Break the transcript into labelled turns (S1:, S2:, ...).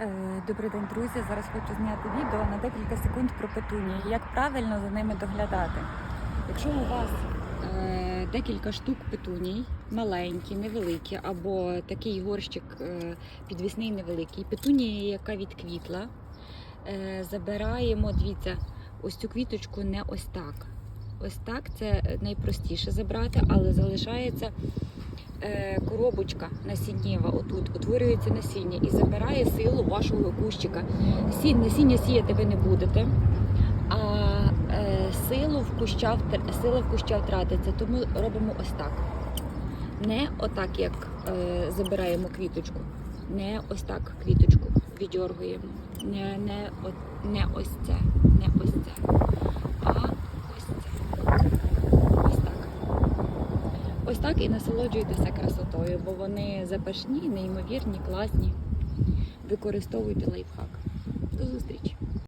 S1: Е, Добрий день, друзі. Зараз хочу зняти відео на декілька секунд про петунії. Як правильно за ними доглядати? Якщо у вас е, декілька штук петуній, маленькі, невеликі, або такий горщик е, підвісний невеликий, петунія, яка відквітла, забираємо, дивіться, ось цю квіточку не ось так. Ось так це найпростіше забрати, але залишається коробочка насіннєва, отут утворюється насіння і забирає силу вашого кущика. Сі, насіння сіяти ви не будете, а е, силу в куща, сила в куща втратиться, тому робимо ось так. Не отак, як е, забираємо квіточку, не ось так квіточку віддергуємо. Не, не, не ось це, не ось ось так і насолоджуйтеся красотою, бо вони запашні, неймовірні, класні. Використовуйте лайфхак. До зустрічі!